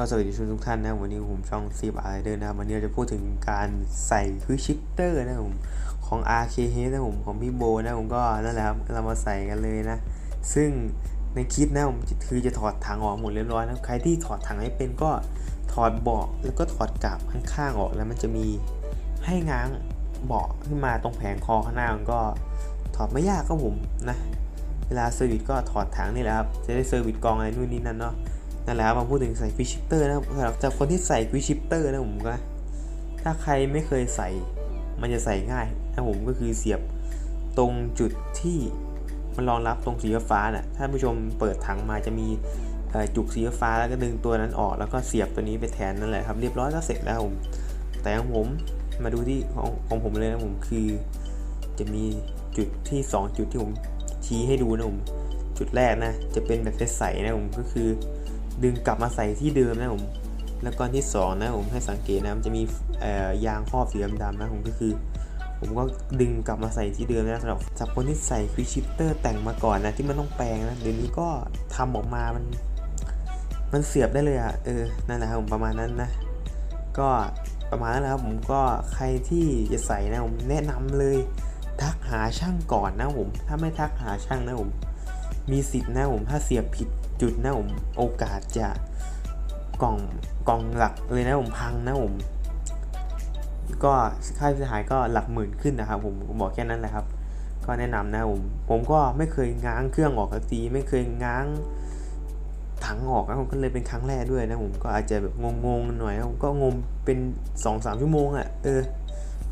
็สวัสดีทุกท่านนะวันนี้ผมช่องซีบอะไรเดินนะครับวันนี้เราจะพูดถึงการใส่คือชิปเตอร์นะผมของ RKH นะผมของพี่โบนะผมก็นั่นแหละครับเรามาใส่กันเลยนะ ซึ่งในคลิปนะผมคือจะถอดถังออกหมดเรียบร้อยนะใครที่ถอดถังไม่เป็นก็ถอดเบาะแล้วก็ถอดกาบข้างๆออกแล้วมันจะมีให้ง้างเบาะขึ้นมาตรงแผงคอข้างหน้ามันก็ถอดไม่ยากครับผมนะเวลาเซอร์วิสก็ถอดถังนี่แหละครับจะได้เซอร์วิสกองอะไรนู่นนี่นั่นเนาะ นั่นแหละครับมาพูดถึงใส่ฟิชชิปเตอร์นะครับสำหรับจากคนที่ใส่ฟิชชิปเตอร์นะผมก็ถ้าใครไม่เคยใส่มันจะใส่ง่ายนะผมก็คือเสียบตรงจุดที่มันรองรับตรงสีฟ้าน่ะถ้าผู้ชมเปิดถังมาจะมีจุกสีฟ้าแล้วก็ดึงตัวนั้นออก แล้วก็เสียบตัวนี้ไปแทนนั่นแหละครับ เรียบร้อยก็เสร็จแล้วผมแต่ของผมมาดูที่ของของผมเลยนะผมคือ จะมีจุดที่ 2 จุดที่ผมชี้ให้ดูนะผมจุดแรกนะจะเป็นแบบใสๆนะผมก็คือ ดึงกลับมาใส่ที่เดิมนะผมแล้วก็อันที่สองนะผมให้สังเกตนะมันจะมียางครอบสีดำๆนะผมก็คือ ผมก็ดึงกลับมาใส่ที่เดิมนะสำหรับสำหรับคนที่ใส่ควิชิปเตอร์แต่งมาก่อนนะที่มันต้องแปลงนะเดี๋ยวนี้ก็ทำออกมามัน มันเสียบได้เลยอะ่ะเออนั่นแหละครับผมประมาณนั้นนะ ก็ประมาณนั้นแหละครับผมก็ใครที่จะใส่นะผมแนะนำเลยทักหาช่างก่อนนะผมถ้าไม่ทักหาช่างนะผมมีสิทธิ์นะผมถ้าเสียบผิด จุดนะผมโอกาสจะกล่องกล่องหลักเลยนะผมพังนะผมก็ค่าเสียหายก็หลักหมื่นขึ้นนะครับ ผมบอกแค่นั้นแหละครับ ก็แนะนำนะผมผมก็ไม่เคยง้างเครื่องออกสักทีไม่เคยง้างถังออกนะผมก็เลยเป็นครั้งแรกด้วยนะผมก็อาจจะแบบงงๆหน่อยผมก็งงเป็น2อสชั่วโมงอะ่ะเออ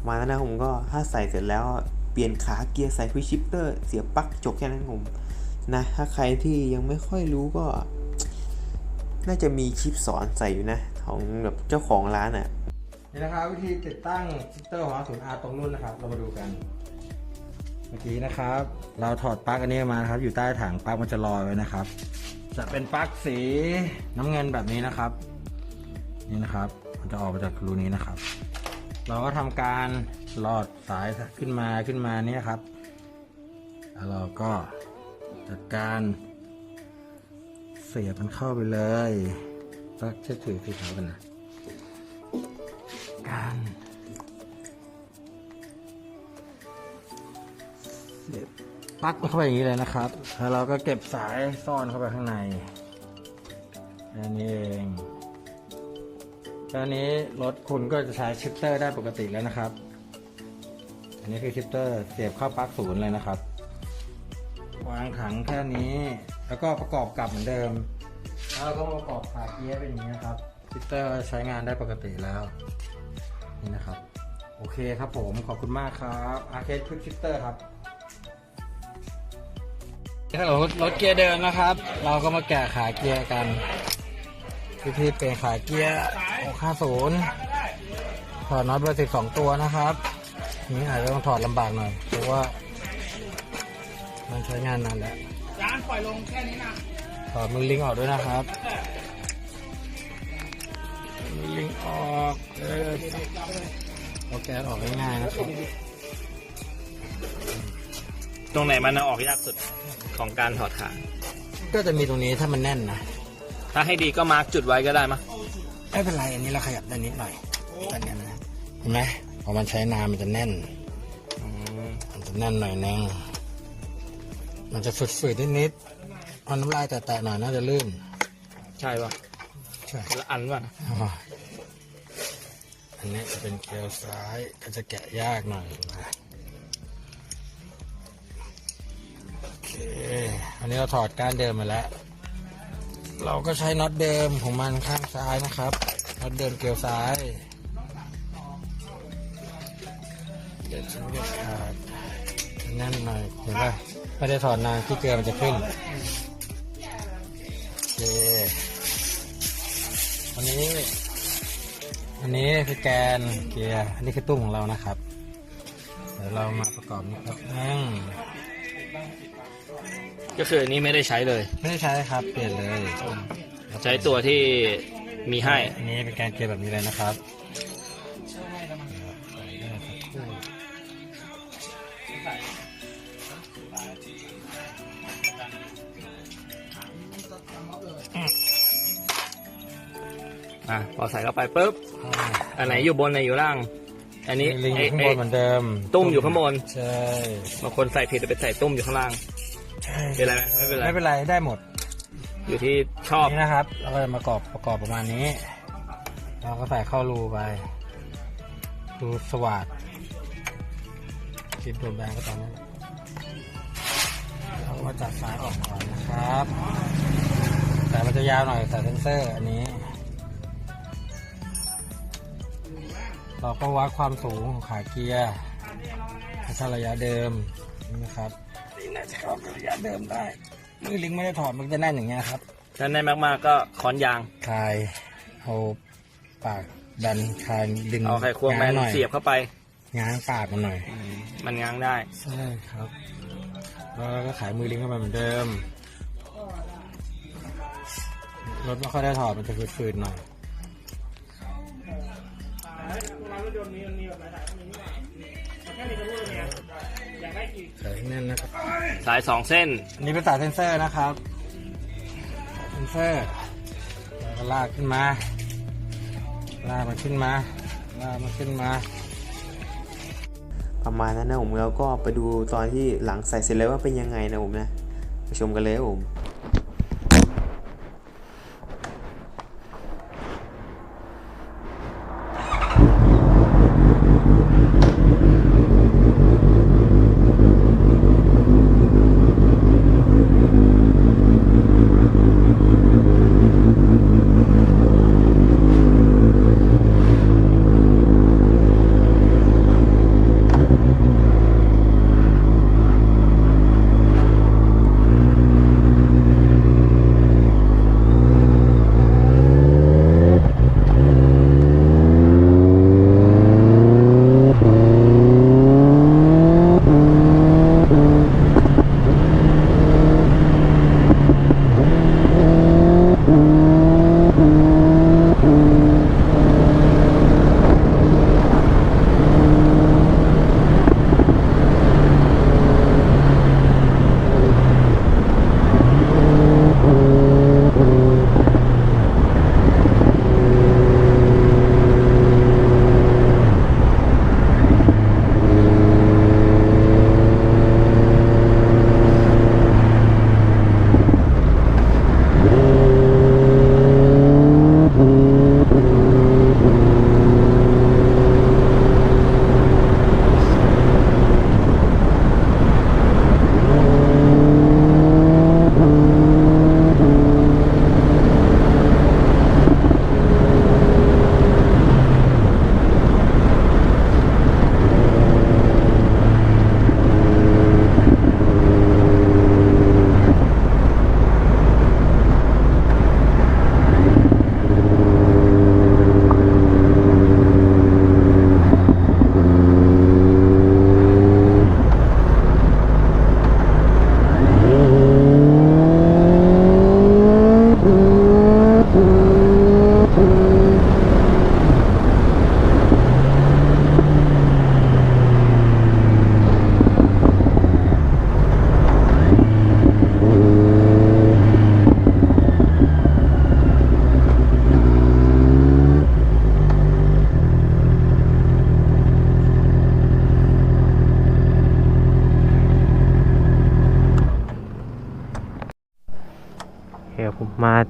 มาณนั้นนะผมก็ถ้าใส่เสร็จแล้วเปลี่ยนขาเกียร์ใส่ควิชชิปเตอร์เสียบปลั๊กจบแค่นั้นผม นะ ถ้าใครที่ยังไม่ค่อยรู้ก็ น่าจะมีคลิปสอนใส่อยู่นะ ของแบบเจ้าของร้านอะ่ะนี่นะครับวิธีติดตั้งชิปเตอร์ของศูนย์อาตรงรุ่นนะครับ เรามาดูกัน เมื่อกี้นะครับ เราถอดปลั๊กอันนี้มานะครับอยู่ใต้ถังปลั๊กมันจะลอยไว้นะครับ จะเป็นปลั๊กสีน้ำเงินแบบนี้นะครับ นี่นะครับ มันจะออกมาจากรูนี้นะครับ เราก็ทำการหลอดสายขึ้นมาขึ้นมาเนี่ยครับแล้วเราก็ จัดการเสียบมันเข้าไปเลยสักเช็ดถือสีขากันนะการเสียบปลั๊กเข้าไปอย่างนี้เลยนะครับ แล้วเราก็เก็บสายซ่อนเข้าไปข้างในแค่นี้เองแค่นี้รถคุณก็จะใช้ชิปเตอร์ได้ปกติแล้วนะครับ อันนี้คือชิปเตอร์เสียบเข้าปลั๊กศูนย์เลยนะครับ วางถังแค่นี้ แล้วก็ประกอบกลับเหมือนเดิม แล้วเราก็ประกอบขาเกียร์เป็นอย่างนี้นะครับชิปเตอร์ใช้งานได้ปกติแล้ว นี่นะครับ โอเคครับผมขอบคุณมากครับอาร์เคดควิกชิปเตอร์ครับถ้าเรารถเกียร์เดิมนะครับ เราก็มาแกะขาเกียร์กันวิธีเปลี่ยนขาเกียร์650ถอดน็อตเบอร์สิบสองตัวนะครับ นี่อาจจะต้องถอดลำบากหน่อยเพราะว่า มันใช้งานนานแล้วจานปล่อยลงแค่นี้นะถอดมือลิงออกด้วยนะครับมือลิงออกเออเอาแก๊สออกง่ายๆนะครับตรงไหนมันเอาออกยากสุดของการถอดขา ก็จะมีตรงนี้ถ้ามันแน่นนะ ถ้าให้ดีก็มาร์กจุดไว้ก็ได้มะไม่เป็นไรอันนี้เราขยับด้านนิดหน่อยด้านนี้นะเห็นไหมพอมันใช้นานมันจะแน่น มันจะแน่นหน่อยนึง มันจะฝืดๆนิดๆเอาน้ำลายแตะๆหน่อยน่าจะลื่น ใช่ปะใช่คนละอันวะอ๋ออันนี้จะเป็นเกลียวซ้ายก็จะแกะยากหน่อยนะโอเคอันนี้เราถอดก้านเดิมมาแล้ว เราก็ใช้น็อตเดิมของมันข้างซ้ายนะครับน็อตเดิมเกลียวซ้ายเดี๋ยวฉันจะขาดแน่นหน่อยเห็นป่ะ ไม่ได้ถอดนานที่เกลือมันจะขึ้นโอเคอันนี้ อันนี้คือแกนเกียร์อันนี้คือตุ้มของเรานะครับ เดี๋ยวเรามาประกอบนี้ครับอืมก็คืออันนี้ไม่ได้ใช้เลย ไม่ได้ใช้ครับ เปลี่ยนเลย ใช้ตัวที่มีให้ อันนี้เป็นแกนเกียร์แบบนี้เลยนะครับ อะพอใส่เข้าไปปุ๊บอันไหนอยู่บนไหนอยู่ล่าง อันนี้ลิงอยู่เอ๊ะข้างบนเอ๊ะเหมือนเดิม ตุ้มอยู่ข้างบนใช่บางคนใส่ผิดไปใส่ตุ้มอยู่ข้างล่างใช่เป็นไรไหมไม่เป็นไรไม่เป็นไรได้หมด อยู่ที่ชอบนี่นะครับเราก็จะมากรอบประกอบประมาณนี้ เราก็ใส่เข้ารูไปรูสว่านคิดโดนแบงก็ตอนนี้นเราก็จัดสายออกก่อนนะครับ แต่มันจะยาวหน่อยสายเซนเซอร์อันนี้ เราก็วัดความสูงของขาเกียร์ถ้าระยะเดิมนี่นะครับนี่น่าจะเข้ากับระยะเดิมได้มือลิงไม่ได้ถอดมันจะแน่นอย่างเงี้ยครับถ้าแน่นมากๆก็ค้อนยางคลายเอาปากดันคลายดึงเอาไขควงแมนหน่อยเสียบเข้าไปง้างปากมันหน่อยอืมมันง้างได้ ใช่ครับแล้วเราก็ขายมือลิงเข้าไปเหมือนเดิมรถไม่ค่อยได้ถอดมันจะฝืดๆหน่อย ส่ให้แน่นนะครับสายสองเส้น อันนี้เป็นสายเซนเซอร์นะครับเซนเซอร์แล้วก็ลากขึ้นมา ลากมันขึ้นมา ลากมันขึ้นมาประมาณนั้นนะผมแล้วก็ไปดูตอนที่หลังใส่เสร็จแล้วว่าเป็นยังไงนะผมนะไปชมกันเลยครับผม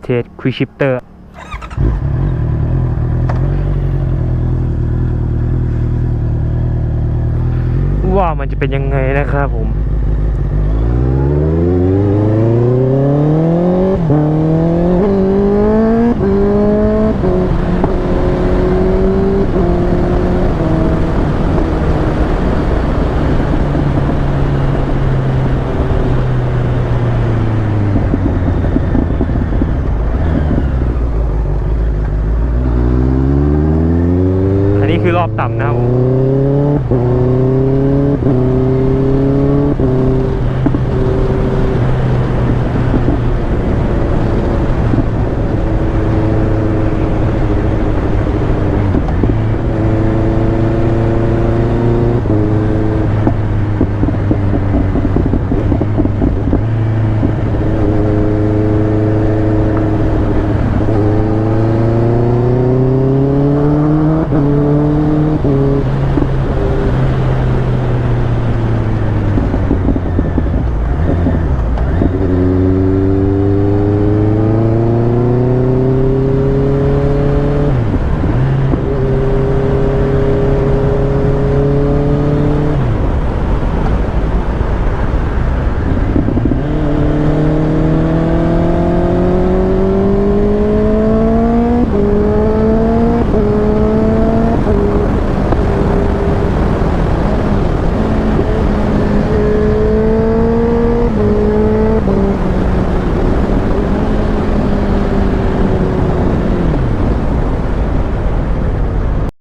ผมมาเทสควิชิปเตอร์ว่ามันจะเป็นยังไงนะครับผม รอบต่ำนะครับผม